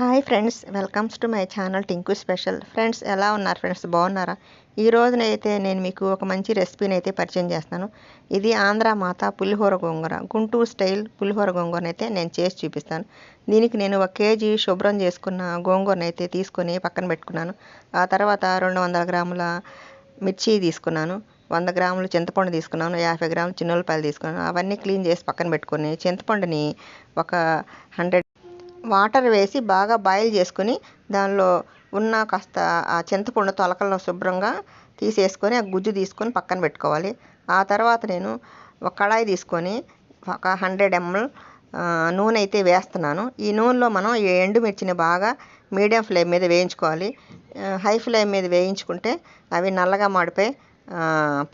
Hi friends welcomes to my channel Tinku special friends ఎలా ఉన్నారు friends బాగున్నారా? ఈ రోజునైతే నేను మీకు ఒక మంచి రెసిపీని అయితే పరిచయం చేస్తాను. ఇది ఆంధ్ర మాత పులిహోర గోంగూర. గుంటూరు స్టైల్ పులిహోర గోంగూరని అయితే నేను చేసి చూపిస్తాను. దీనికి నేను ఒక కేజీ శుభ్రం చేసుకున్న గోంగూరని అయితే తీసుకొని పక్కన పెట్టుకున్నాను. ఆ తర్వాత రెండు వందల గ్రాముల మిర్చి తీసుకున్నాను. వంద గ్రాములు చింతపండు తీసుకున్నాను. యాభై గ్రాములు చిన్నోలపాయలు తీసుకున్నాను. అవన్నీ క్లీన్ చేసి పక్కన పెట్టుకొని చింతపండుని ఒక హండ్రెడ్ వాటర్ వేసి బాగా బాయిల్ చేసుకొని దానిలో ఉన్న కాస్త ఆ చింతపండు తొలకలను శుభ్రంగా తీసేసుకొని ఆ గుజ్జు తీసుకొని పక్కన పెట్టుకోవాలి. ఆ తర్వాత నేను ఒక కడాయి తీసుకొని ఒక హండ్రెడ్ ఎంఎల్ నూనె అయితే వేస్తున్నాను. ఈ నూనెలో మనం ఈ ఎండుమిర్చిని బాగా మీడియం ఫ్లేమ్ మీద వేయించుకోవాలి. హై ఫ్లేమ్ మీద వేయించుకుంటే అవి నల్లగా మాడిపోయి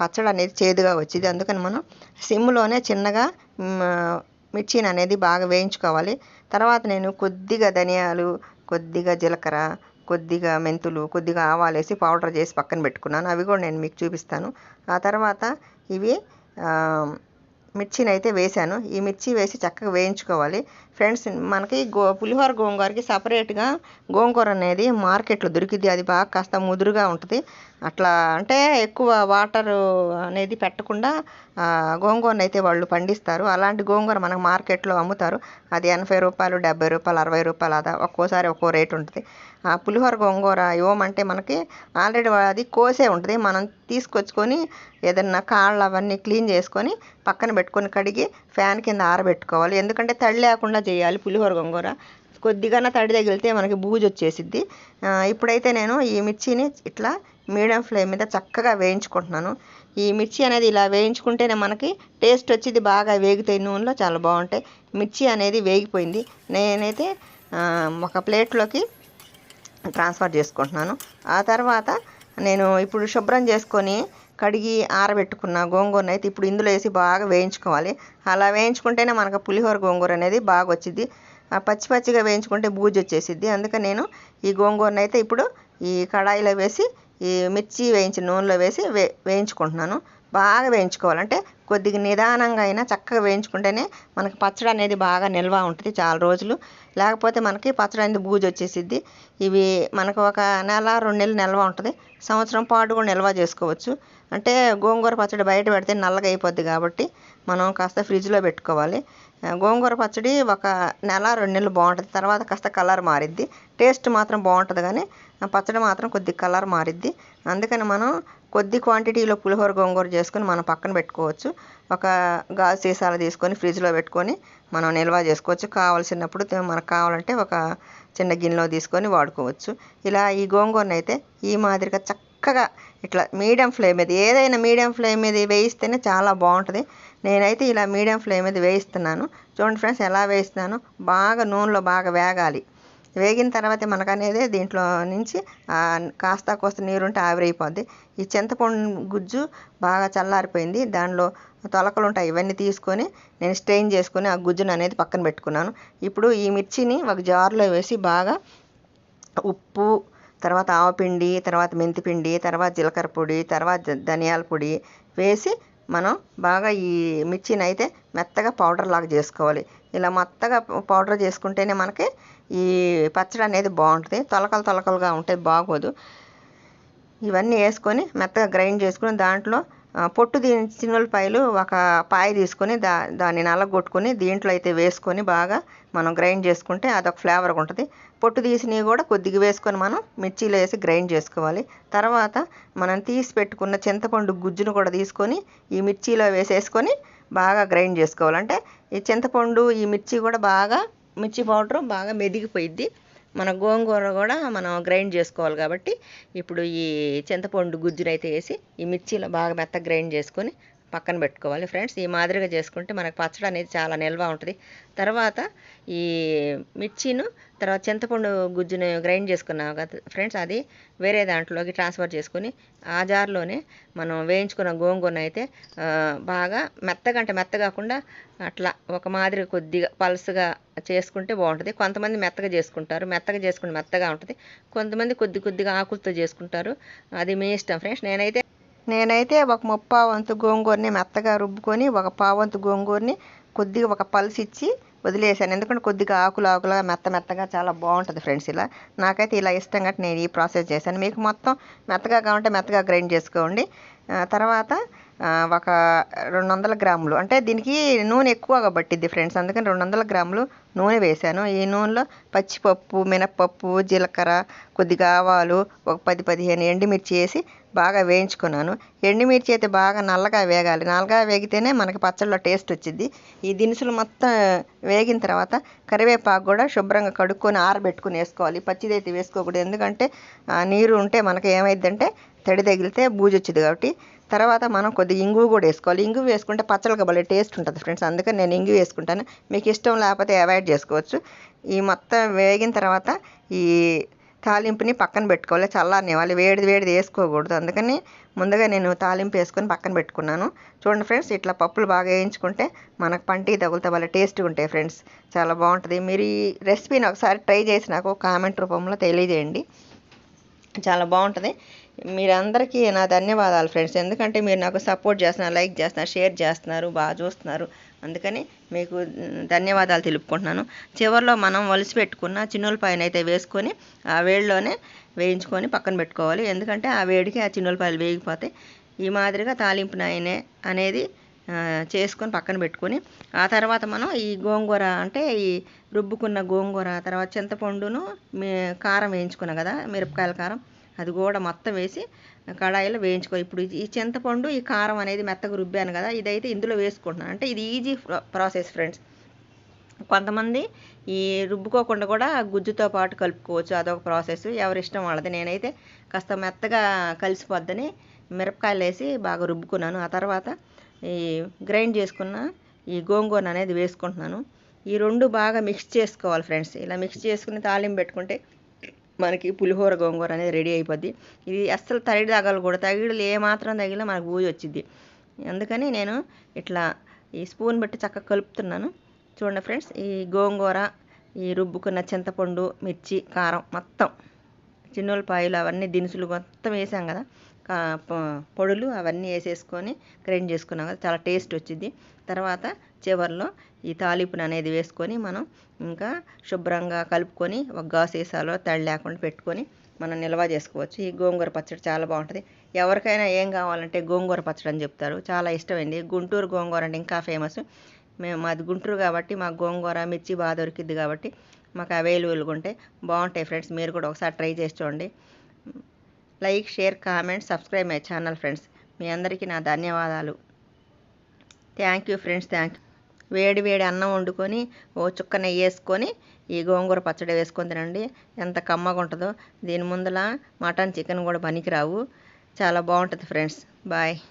పచ్చడి అనేది చేదుగా వచ్చింది. అందుకని మనం సిమ్లోనే చిన్నగా మిర్చిని అనేది బాగా వేయించుకోవాలి. తర్వాత నేను కొద్దిగా ధనియాలు కొద్దిగా జీలకర్ర కొద్దిగా మెంతులు కొద్దిగా ఆవాలు వేసి పౌడర్ చేసి పక్కన పెట్టుకున్నాను. అవి కూడా నేను మీకు చూపిస్తాను. ఆ తర్వాత ఇవి మిర్చిని అయితే వేశాను. ఈ మిర్చి వేసి చక్కగా వేయించుకోవాలి. ఫ్రెండ్స్ మనకి గో పులిహోర గోంగూరకి సపరేట్గా గోంగూర అనేది మార్కెట్లో దొరికిద్ది. అది బాగా కాస్త ముదురుగా ఉంటుంది. అట్లా అంటే ఎక్కువ వాటర్ అనేది పెట్టకుండా గోంగూరను అయితే వాళ్ళు పండిస్తారు. అలాంటి గోంగూర మనకు మార్కెట్లో అమ్ముతారు. అది ఎనభై రూపాయలు డెబ్బై రూపాయలు అరవై రూపాయలు అదా ఒక్కోసారి ఒక్కో రేట్ ఉంటుంది. ఆ పులిహోర గోంగూర ఇవ్వమంటే మనకి ఆల్రెడీ అది కోసే ఉంటుంది. మనం తీసుకొచ్చుకొని ఏదన్నా కాళ్ళు అవన్నీ క్లీన్ చేసుకొని పక్కన పెట్టుకొని కడిగి ఫ్యాన్ కింద ఆరబెట్టుకోవాలి. ఎందుకంటే తడి లేకుండా చేయాలి పులిహోర గోంగూర. కొద్దిగానే తడి తగిలితే మనకి బూజు వచ్చేసిద్ది. ఇప్పుడైతే నేను ఈ మిర్చిని ఇట్లా మీడియం ఫ్లేమ్ మీద చక్కగా వేయించుకుంటున్నాను. ఈ మిర్చి అనేది ఇలా వేయించుకుంటేనే మనకి టేస్ట్ వచ్చేది బాగా వేగితే నూనెలో చాలా బాగుంటాయి. మిర్చి అనేది వేగిపోయింది. నేనైతే ఒక ప్లేట్లోకి ట్రాన్స్ఫర్ చేసుకుంటున్నాను. ఆ తర్వాత నేను ఇప్పుడు శుభ్రం చేసుకొని కడిగి ఆరబెట్టుకున్న గోంగూరను అయితే ఇప్పుడు ఇందులో వేసి బాగా వేయించుకోవాలి. అలా వేయించుకుంటేనే మనకు పులిహోర గోంగూర అనేది బాగా వచ్చింది పచ్చి పచ్చిగా వేయించుకుంటే బూజు వచ్చేసిద్ది. అందుకని నేను ఈ గోంగూరను అయితే ఇప్పుడు ఈ కడాయిలో వేసి ఈ మిర్చి వేయించిన నూనెలో వేసి వే వేయించుకుంటున్నాను. బాగా వేయించుకోవాలంటే కొద్దిగా నిదానంగా అయినా చక్కగా వేయించుకుంటేనే మనకి పచ్చడి అనేది బాగా నిల్వ ఉంటుంది చాలా రోజులు. లేకపోతే మనకి పచ్చడి అనేది బూజు వచ్చేసిద్ది. ఇవి మనకు ఒక నెల రెండు నెలలు నిల్వ ఉంటుంది. సంవత్సరం పాటు కూడా నిల్వ చేసుకోవచ్చు. అంటే గోంగూర పచ్చడి బయట పెడితే నల్లగా అయిపోద్ది కాబట్టి మనం కాస్త ఫ్రిడ్జ్లో పెట్టుకోవాలి. గోంగూర పచ్చడి ఒక నెల రెండు నెలలు బాగుంటుంది. తర్వాత కాస్త కలర్ మారిద్ది. టేస్ట్ మాత్రం బాగుంటుంది కానీ పచ్చడి మాత్రం కొద్ది కలర్ మారిద్ది. అందుకని మనం కొద్ది క్వాంటిటీలో పులిహోర గోంగూర చేసుకొని మనం పక్కన పెట్టుకోవచ్చు. ఒక గాజు సీసాలు తీసుకొని ఫ్రిడ్జ్లో పెట్టుకొని మనం నిల్వ చేసుకోవచ్చు. కావాల్సినప్పుడు మనకు కావాలంటే ఒక చిన్న గిన్నెలో తీసుకొని వాడుకోవచ్చు. ఇలా ఈ గోంగూరను అయితే ఈ మాదిరిగా చక్క చక్కగా ఇట్లా మీడియం ఫ్లేమ్ మీద ఏదైనా మీడియం ఫ్లేమ్ మీద వేయిస్తేనే చాలా బాగుంటుంది. నేనైతే ఇలా మీడియం ఫ్లేమ్ మీద వేయిస్తున్నాను. చూడండి ఫ్రెండ్స్ ఎలా వేయిస్తున్నాను బాగా నూనెలో బాగా వేగాలి. వేగిన తర్వాత మనకనేది దీంట్లో నుంచి కాస్త కోస్త నీరుంటే ఆవిరైపోద్ది. ఈ చింతపండు గుజ్జు బాగా చల్లారిపోయింది. దానిలో తొలకలు ఉంటాయి ఇవన్నీ తీసుకొని నేను స్ట్రెయిన్ చేసుకొని ఆ గుజ్జును అనేది పక్కన పెట్టుకున్నాను. ఇప్పుడు ఈ మిర్చిని ఒక జార్లో వేసి బాగా ఉప్పు తర్వాత ఆవపిండి తర్వాత మెంతిపిండి తర్వాత జీలకర్ర పొడి తర్వాత ధనియాల పొడి వేసి మనం బాగా ఈ మిర్చిని అయితే మెత్తగా పౌడర్ లాగా చేసుకోవాలి. ఇలా మెత్తగా పౌడర్ చేసుకుంటేనే మనకి ఈ పచ్చడి అనేది బాగుంటుంది. తొలకలు తొలకలుగా ఉంటే బాగోదు. ఇవన్నీ వేసుకొని మెత్తగా గ్రైండ్ చేసుకుని దాంట్లో పొట్టు దీని చిన్నులపాయలు ఒక పాయ తీసుకొని దా దాన్ని నల్లగొట్టుకొని దీంట్లో అయితే వేసుకొని బాగా మనం గ్రైండ్ చేసుకుంటే అదొక ఫ్లేవర్గా ఉంటుంది. పొట్టు తీసినవి కూడా కొద్దిగా వేసుకొని మనం మిర్చిలో వేసి గ్రైండ్ చేసుకోవాలి. తర్వాత మనం తీసి పెట్టుకున్న చింతపండు గుజ్జును కూడా తీసుకొని ఈ మిర్చిలో వేసేసుకొని బాగా గ్రైండ్ చేసుకోవాలంటే ఈ చింతపండు ఈ మిర్చి కూడా బాగా మిర్చి పౌడర్ బాగా మెదిగిపోయిద్ది. మన గోంగూర కూడా మనం గ్రైండ్ చేసుకోవాలి కాబట్టి ఇప్పుడు ఈ చింతపండు గుజ్జునైతే వేసి ఈ మిర్చిలో బాగా మెత్త గ్రైండ్ చేసుకొని పక్కన పెట్టుకోవాలి. ఫ్రెండ్స్ ఈ మాదిరిగా చేసుకుంటే మనకు పచ్చడి అనేది చాలా నిల్వ ఉంటుంది. తర్వాత ఈ మిర్చిను తర్వాత చింతపండు గుజ్జును గ్రైండ్ చేసుకున్నాం కదా ఫ్రెండ్స్ అది వేరే దాంట్లోకి ట్రాన్స్ఫర్ చేసుకొని ఆ జార్లోనే మనం వేయించుకున్న గోంగూరను అయితే బాగా మెత్తగా అంటే మెత్త కాకుండా అట్లా ఒక మాదిరి కొద్దిగా పలుసుగా చేసుకుంటే బాగుంటుంది. కొంతమంది మెత్తగా చేసుకుంటారు. మెత్తగా చేసుకుంటే మెత్తగా ఉంటుంది. కొంతమంది కొద్ది కొద్దిగా ఆకులతో చేసుకుంటారు. అది మీ ఇష్టం ఫ్రెండ్స్. నేనైతే నేనైతే ఒక ముప్పావంతు గోంగూరని మెత్తగా రుబ్బుకొని ఒక పావంతు గోంగూరని కొద్దిగా ఒక పలుసు ఇచ్చి వదిలేసాను. ఎందుకంటే కొద్దిగా ఆకులు ఆకులుగా మెత్త మెత్తగా చాలా బాగుంటుంది ఫ్రెండ్స్ ఇలా. నాకైతే ఇలా ఇష్టం కాబట్టి నేను ఈ ప్రాసెస్ చేశాను. మీకు మొత్తం మెత్తగా కావాలంటే మెత్తగా గ్రైండ్ చేసుకోండి. తర్వాత ఒక రెండు వందల గ్రాములు. అంటే దీనికి నూనె ఎక్కువగా పట్టిద్ది ఫ్రెండ్స్. అందుకని రెండు వందల గ్రాములు నూనె వేశాను. ఈ నూనెలో పచ్చిపప్పు మినప్పప్పు జీలకర్ర కొద్దిగా ఆవాలు ఒక పది పదిహేను ఎండుమిర్చి వేసి బాగా వేయించుకున్నాను. ఎండుమిర్చి అయితే బాగా నల్లగా వేగాలి. నల్లగా వేగితేనే మనకి పచ్చళ్ళలో టేస్ట్ వచ్చింది ఈ దినుసులు మొత్తం వేగిన తర్వాత కరివేపాకు కూడా శుభ్రంగా కడుక్కొని ఆరబెట్టుకుని వేసుకోవాలి. పచ్చిదైతే వేసుకోకూడదు. ఎందుకంటే నీరు ఉంటే మనకి ఏమైందంటే తడి తగిలితే బూజు వచ్చింది కాబట్టి తర్వాత మనం కొద్దిగా ఇంగు కూడా వేసుకోవాలి. ఇంగు వేసుకుంటే పచ్చళ్ళకి భలే టేస్ట్ ఉంటుంది ఫ్రెండ్స్. అందుకని నేను ఇంగు వేసుకుంటాను. మీకు ఇష్టం లేకపోతే అవాయిడ్ చేసుకోవచ్చు. ఈ మొత్తం వేగిన తర్వాత ఈ తాలింపుని పక్కన పెట్టుకోవాలి. చల్లారనివ్వాలి వేడిది వేడిది వేసుకోకూడదు. అందుకని ముందుగా నేను తాలింపు వేసుకొని పక్కన పెట్టుకున్నాను. చూడండి ఫ్రెండ్స్ ఇట్లా పప్పులు బాగా వేయించుకుంటే మనకు పంటికి తగులుతా వాళ్ళ టేస్ట్గా ఉంటాయి ఫ్రెండ్స్. చాలా బాగుంటుంది. మీరు ఈ రెసిపీని ఒకసారి ట్రై చేసి నాకు కామెంట్ రూపంలో తెలియజేయండి. చాలా బాగుంటుంది. మీరందరికీ నా ధన్యవాదాలు ఫ్రెండ్స్. ఎందుకంటే మీరు నాకు సపోర్ట్ చేస్తున్నారు లైక్ చేస్తున్నారు షేర్ చేస్తున్నారు బాగా చూస్తున్నారు. అందుకని మీకు ధన్యవాదాలు తెలుపుకుంటున్నాను. చివరిలో మనం ఒలిసి పెట్టుకున్న చిన్నులపాయను అయితే వేసుకొని ఆ వేడిలోనే వేయించుకొని పక్కన పెట్టుకోవాలి. ఎందుకంటే ఆ వేడికి ఆ చిన్నులపాయలు వేగిపోతాయి. ఈ మాదిరిగా తాలింపు నాయనే అనేది చేసుకొని పక్కన పెట్టుకొని ఆ తర్వాత మనం ఈ గోంగూర అంటే ఈ రుబ్బుకున్న గోంగూర తర్వాత చింతపండును మీ కారం వేయించుకున్నాం కదా మిరపకాయల కారం అది కూడా మొత్తం వేసి కడాయిలో వేయించుకో. ఇప్పుడు ఈ చింతపండు ఈ కారం అనేది మెత్తగా రుబ్బాను కదా ఇదైతే ఇందులో వేసుకుంటున్నాను. అంటే ఇది ఈజీ ప్రాసెస్ ఫ్రెండ్స్ కొంతమంది ఈ రుబ్బుకోకుండా కూడా గుజ్జుతో పాటు కలుపుకోవచ్చు. అదొక ప్రాసెస్ ఎవరి ఇష్టం వాళ్ళది. నేనైతే కాస్త మెత్తగా కలిసిపోద్దని మిరపకాయలు వేసి బాగా రుబ్బుకున్నాను. ఆ తర్వాత ఈ గ్రైండ్ చేసుకున్న ఈ గోంగూర అనేది వేసుకుంటున్నాను. ఈ రెండు బాగా మిక్స్ చేసుకోవాలి ఫ్రెండ్స్ ఇలా మిక్స్ చేసుకుని తాలింపు పెట్టుకుంటే మనకి పులిహోర గోంగూర అనేది రెడీ అయిపోద్ది. ఇది అస్సలు తగిడి తగలకూడదు తగిడులు ఏమాత్రం తగిలినా మనకు బూజు వచ్చింది అందుకని నేను ఇట్లా ఈ స్పూన్ పెట్టి చక్కగా కలుపుతున్నాను. చూడండి ఫ్రెండ్స్ ఈ గోంగూర ఈ రుబ్బుకున్న చింతపండు మిర్చి కారం మొత్తం చిన్నులపాయలు అవన్నీ దినుసులు మొత్తం వేసాం కదా. పొడులు అవన్నీ వేసేసుకొని గ్రైండ్ చేసుకున్నాం కదా చాలా టేస్ట్ వచ్చింది. తర్వాత చివరిలో ఈ తాలింపును అనేది వేసుకొని మనం ఇంకా శుభ్రంగా కలుపుకొని ఒక గాసేసాలో సీసాలో తడి లేకుండా పెట్టుకొని మనం నిల్వ చేసుకోవచ్చు. ఈ గోంగూర పచ్చడి చాలా బాగుంటుంది. ఎవరికైనా ఏం కావాలంటే గోంగూర పచ్చడి అని చెప్తారు. చాలా ఇష్టమైంది గుంటూరు గోంగూర అంటే ఇంకా ఫేమస్ మేము మాది గుంటూరు కాబట్టి మాకు గోంగూర మిర్చి బాగా దొరికిద్ది కాబట్టి మాకు అవైలబుల్గా ఉంటాయి బాగుంటాయి ఫ్రెండ్స్. మీరు కూడా ఒకసారి ట్రై చేసి చూడండి. Like share comment subscribe my channel friends. మీ అందరికీ నా ధన్యవాదాలు. థ్యాంక్ యూ ఫ్రెండ్స్ థ్యాంక్ వేడి వేడి అన్నం వండుకొని ఓ చుక్క నెయ్యి వేసుకొని ఈ గోంగూర పచ్చడి వేసుకొని తినండి. ఎంత కమ్మగా ఉంటుందో. దీని ముందల మటన్ చికెన్ కూడా పనికిరావు. చాలా బాగుంటుంది ఫ్రెండ్స్. బాయ్.